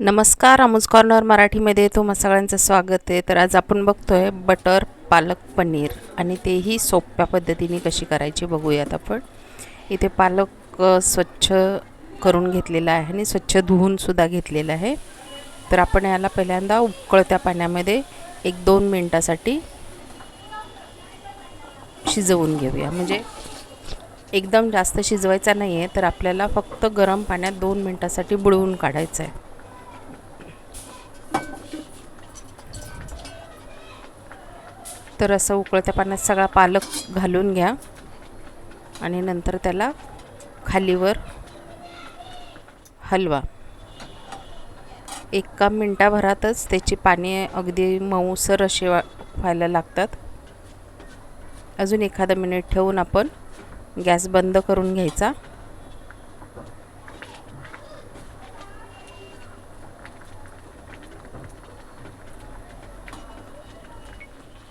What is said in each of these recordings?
नमस्कार अमुज कॉर्नर मराठीमध्ये तुम्हा सगळ्यांचं स्वागत आहे. तर आज आपण बघतोय बटर पालक पनीर आणि तेही सोप्या पद्धतीने कशी करायची बघूयात आपण. इथे पालक स्वच्छ करून घेतलेला आहे आणि स्वच्छ धुवूनसुद्धा घेतलेला आहे. तर आपण याला पहिल्यांदा उकळत्या पाण्यामध्ये एक दोन मिनटासाठी शिजवून घेऊया. म्हणजे एकदम जास्त शिजवायचा नाही आहे तर आपल्याला फक्त गरम पाण्यात दोन मिनटासाठी बुडवून काढायचं आहे तर असं उकळत्या पाण्यात सगळा पालक घालून घ्या. आणि नंतर त्याला खालीवर हलवा. एका मिनटाभरातच त्याची पाने अगदी मऊसर असे व्हायला लागतात. अजून एखादं मिनिट ठेवून आपण गॅस बंद करून घ्यायचा.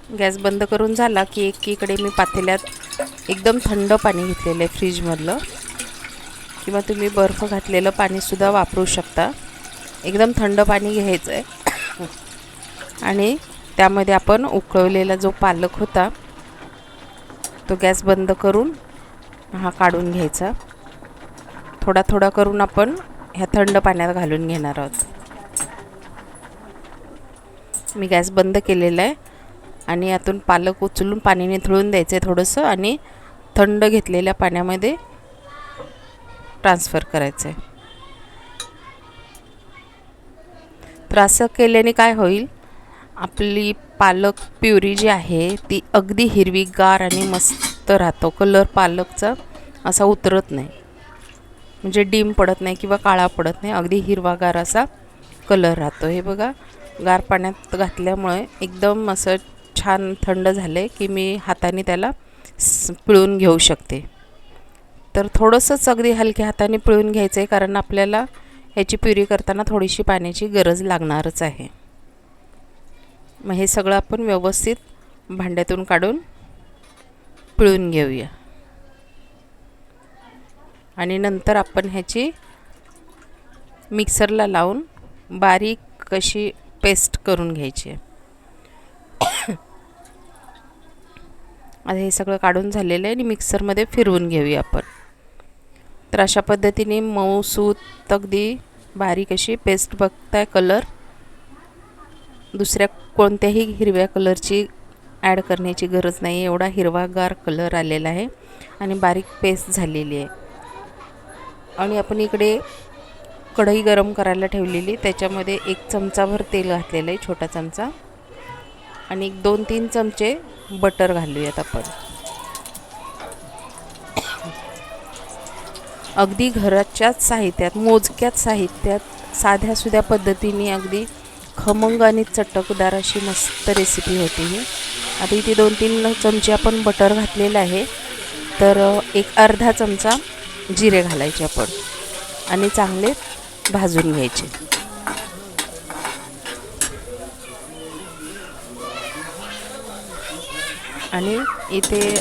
गॅस बंद करून झाला की एकीकडे मी पातेल्यात एकदम थंड पाणी घेतलेलं आहे फ्रीजमधलं. किंवा तुम्ही बर्फ घातलेलं पाणीसुद्धा वापरू शकता. एकदम थंड पाणी घ्यायचं आहे आणि त्यामध्ये आपण उकळवलेला जो पालक होता तो गॅस बंद करून हा काढून घ्यायचा. थोडा थोडा करून आपण ह्या थंड पाण्यात घालून घेणार आहोत. मी गॅस बंद केलेला आहे. आणि यातून पालक उचलून पाणी निथळून द्यायचं आहे थोडंसं आणि थंड घेतलेल्या पाण्यामध्ये ट्रान्सफर करायचं. आहे तर असं केल्याने काय होईल? आपली पालक प्युरी जी आहे ती अगदी हिरवीगार आणि मस्त राहतो. कलर पालकचा असा उतरत नाही. म्हणजे डीम पडत नाही किंवा काळा पडत नाही अगदी हिरवागार असा कलर राहतो. हे बघा गार पाण्यात घातल्यामुळे एकदम असं छान थंड झालं आहे की मी हाताने त्याला स पिळून घेऊ शकते. तर थोडंसंच अगदी हलक्या हाताने पिळून घ्यायचं आहे कारण आपल्याला ह्याची प्युरी करताना थोडीशी पाण्याची गरज लागणारच आहे. मग हे सगळं आपण व्यवस्थित भांड्यातून काढून पिळून घेऊया. आणि नंतर आपण ह्याची मिक्सरला लावून बारीक कशी पेस्ट करून घ्यायची आहे. आता हे सगळं काढून झालेलं आहे आणि मिक्सरमध्ये फिरवून घेऊया आपण. तर अशा पद्धतीने मऊसूत अगदी बारीक अशी पेस्ट बघताय कलर. दुसऱ्या कोणत्याही हिरव्या कलरची ॲड करण्याची गरज नाही एवढा हिरवागार कलर आलेला आहे आणि बारीक पेस्ट झालेली आहे. आणि आपण इकडे कढई गरम करायला ठेवलेली त्याच्यामध्ये एक चमचाभर तेल घातलेलं आहे छोटा चमचा. आणि एक दोन तीन चमचे बटर घालूयात आपण. अगदी घराच्याच साहित्यात मोजक्याच साहित्यात साध्या सुध्या पद्धतीने अगदी खमंग आणि चटकदार अशी मस्त रेसिपी होती ही. आता इथे दोन तीन चमचे आपण बटर घातलेलं आहे. तर एक अर्धा चमचा जिरे घालायचे आपण. आणि चांगले भाजून घ्यायचे. आणि इथे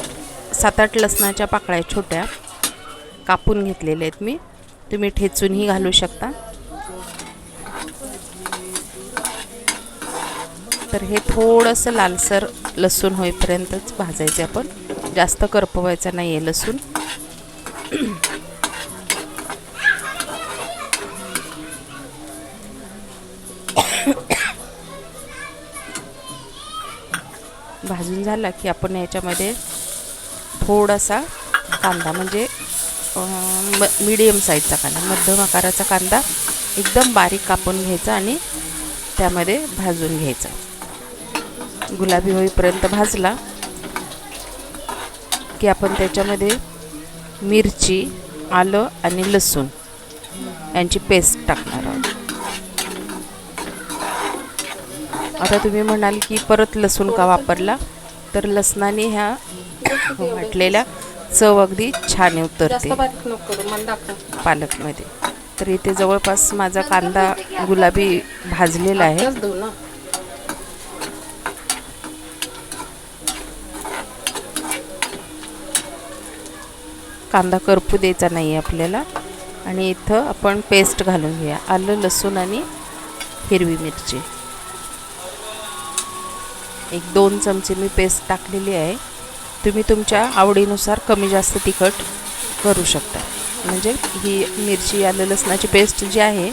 सात आठ लसणाच्या पाकळ्या छोट्या. कापून घेतलेल्या आहेत मी. तुम्ही ठेचूनही घालू शकता. तर हे थोडंसं लालसर लसूण होईपर्यंतच भाजायचे आपण. जास्त करपवायचं नाही आहे लसूण. भाजून झाला की आपण याच्यामध्ये थोडासा कांदा म्हणजे म मीडियम साईजचा कांदा मध्यम आकाराचा कांदा एकदम बारीक कापून घ्यायचा आणि त्यामध्ये भाजून घ्यायचा. गुलाबी होईपर्यंत भाजला की आपण त्याच्यामध्ये मिरची आलं आणि लसूण यांची पेस्ट टाकणार आहोत. आता तुम्ही म्हणाल की परत लसूण का वापरला? तर लसणाने ह्या वाटलेल्या चव अगदी छान उतरते पालकमध्ये. तर इथे जवळपास माझा कांदा गुलाबी भाजलेला आहे. कांदा करपू द्यायचा नाही आहे आपल्याला. आणि इथं आपण पेस्ट घालून घेऊया. आलं लसूण आणि हिरवी मिरची. एक दोन चमचे मी पेस्ट टाकलेली आहे. तुम्ही तुमच्या आवडीनुसार कमी जास्त तिखट करू शकता. म्हणजे ही मिरची आलं लसणाची पेस्ट जी आहे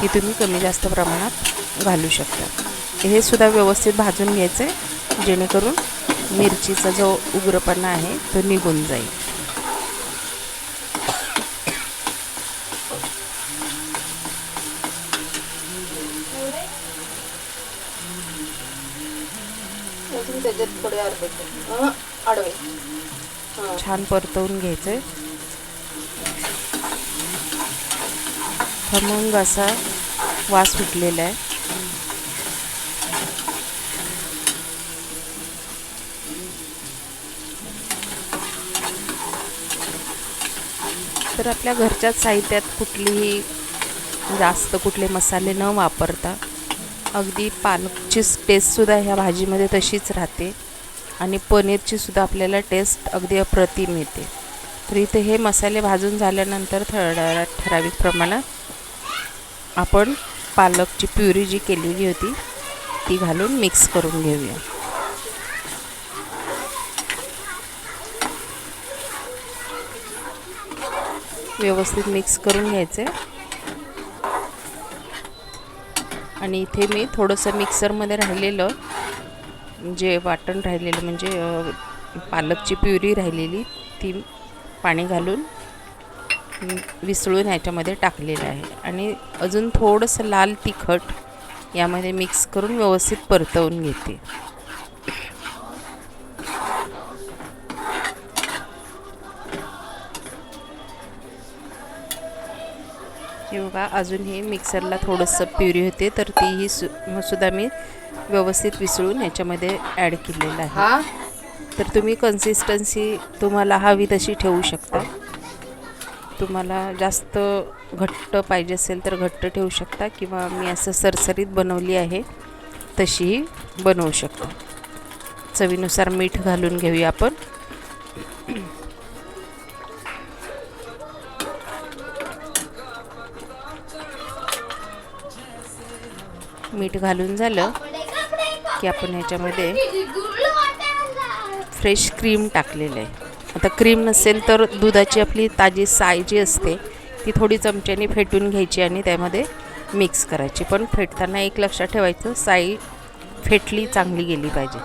ती तुम्ही कमी जास्त प्रमाणात घालू शकता. हे सुद्धा व्यवस्थित भाजून घ्यायचं आहे जेणेकरून मिरचीचा जो उग्रपणा आहे तो निघून जाईल. थोडे अर्धे आडवे. छान परतवून घ्यायचे आहे खमंग असा वास सुटलेला आहे. तर आपल्या घरच्याच साहित्यात कुठलीही जास्त कुठले मसाले न वापरता अगदी पालकची टेस्टसुद्धा ह्या भाजीमध्ये तशीच राहते. आणि पनीरची सुद्धा आपल्याला टेस्ट अगदी अप्रतिम येते. तर इथे हे मसाले भाजून झाल्यानंतर थोड्या ठराविक प्रमाणात आपण पालकची प्युरी जी केलेली होती ती घालून मिक्स करून घेऊया. व्यवस्थित मिक्स करून घ्यायचं. आहे आणि इथे मी थोडंसं मिक्सरमध्ये राहिलेलं जे वाटण राहिलेलं म्हणजे पालकची प्युरी राहिलेली ती पाणी घालून विसळून ह्याच्यामध्ये टाकलेलं आहे. आणि अजून थोडंसं लाल तिखट यामध्ये मिक्स करून व्यवस्थित परतवून घेते. हे बघा अजून हे मिक्सरला थोडंसं प्युरी होते तर तीही सु सुद्धा मी व्यवस्थित विसळून ह्याच्यामध्ये ॲड केलेलं आहे. हा? तर तुम्ही कन्सिस्टन्सी तुम्हाला हवी तशी ठेवू शकता. तुम्हाला जास्त घट्ट पाहिजे असेल तर घट्ट ठेवू शकता किंवा मी असं सरसरीत बनवली आहे तशीही बनवू शकता. चवीनुसार मीठ घालून घेऊया आपण. मीठ घालून झालं की आपण ह्याच्यामध्ये फ्रेश क्रीम टाकलेलं आहे. आता क्रीम नसेल तर दुधाची आपली ताजी साय जी असते ती थोडी चमच्याने फेटून घ्यायची आणि त्यामध्ये मिक्स करायची. पण फेटताना एक लक्षात ठेवायचं साई फेटली चांगली गेली पाहिजे.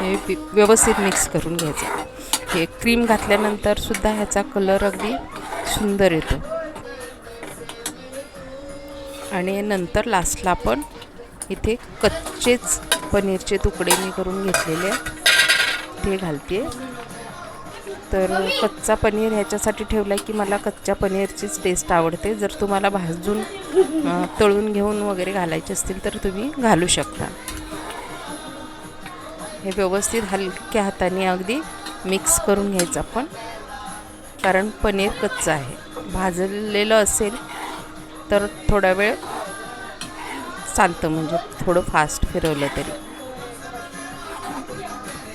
हे व्यवस्थित मिक्स करून घ्यायचं. हे क्रीम घातल्यानंतर सुद्धा ह्याचा कलर अगदी सुंदर येतो. आणि नंतर लास्टला आपण इथे कच्चेच पनीरचे तुकडे मी करून घेतलेले ते घालते. तर कच्चा पनीर ह्याच्यासाठी ठेवला आहे की मला कच्च्या पनीरचीच टेस्ट आवडते. जर तुम्हाला भाजून तळून घेऊन वगैरे घालायचे असतील तर तुम्ही घालू शकता. हे व्यवस्थित हलक्या हाताने अगदी मिक्स करून घ्यायचं आपण. कारण पनीर कच्चं आहे. भाजलेलं असेल तर थोडा वेळ चालतं म्हणजे थोडं फास्ट फिरवलं तरी.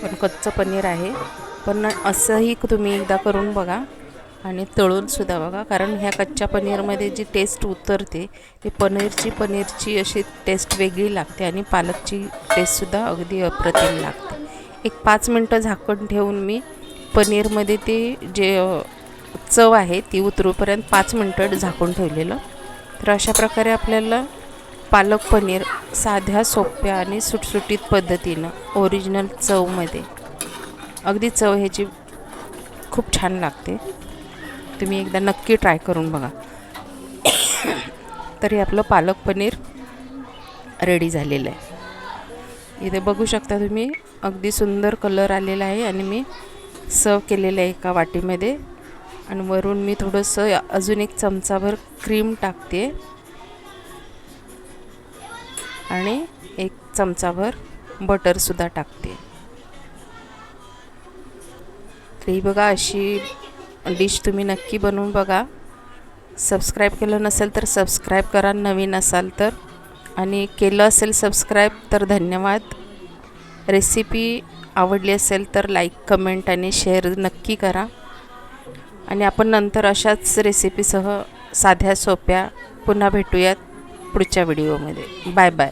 पण कच्चं पनीर आहे. पण असंही तुम्ही एकदा करून बघा आणि तळूनसुद्धा बघा. कारण ह्या कच्च्या पनीरमध्ये जी टेस्ट उतरते ती पनीरची पनीरची अशी टेस्ट वेगळी लागते आणि पालकची टेस्टसुद्धा अगदी अप्रतिम लागते. एक पाच मिनटं झाकण ठेवून मी पनीरमध्ये ते जे चव आहे ती उतरूपर्यंत पाच मिनटं झाकून ठेवलेलं. तर अशा प्रकारे आपल्याला पालक पनीर साध्या सोप्या आणि सुटसुटीत पद्धतीनं ओरिजिनल चवमध्ये. अगदी चव ह्याची खूप छान लागते. तुम्ही एकदा नक्की ट्राय करून बघा. तरी आपलं पालक पनीर रेडी झालेलं आहे. इथे बघू शकता तुम्ही अगदी सुंदर कलर आलेला आहे आणि मी सर्व केलेलं आहे एका वाटीमध्ये. आणि वरून मी थोडंसं अजून एक चमचाभर क्रीम टाकते. आणि एक चमचाभर बटरसुद्धा टाकते. तर ही बघा अशी डिश तुम्ही नक्की बनवून बघा. सबस्क्राईब केलं नसेल तर सबस्क्राईब करा नवीन असाल तर. आणि केलं असेल सबस्क्राईब तर धन्यवाद. रेसिपी आवडली असेल तर लाईक कमेंट आणि शेअर नक्की करा. आणि आपण नंतर अशाच रेसिपीसह साध्या सोप्या पुन्हा भेटूयात पुढच्या व्हिडिओमध्ये बाय बाय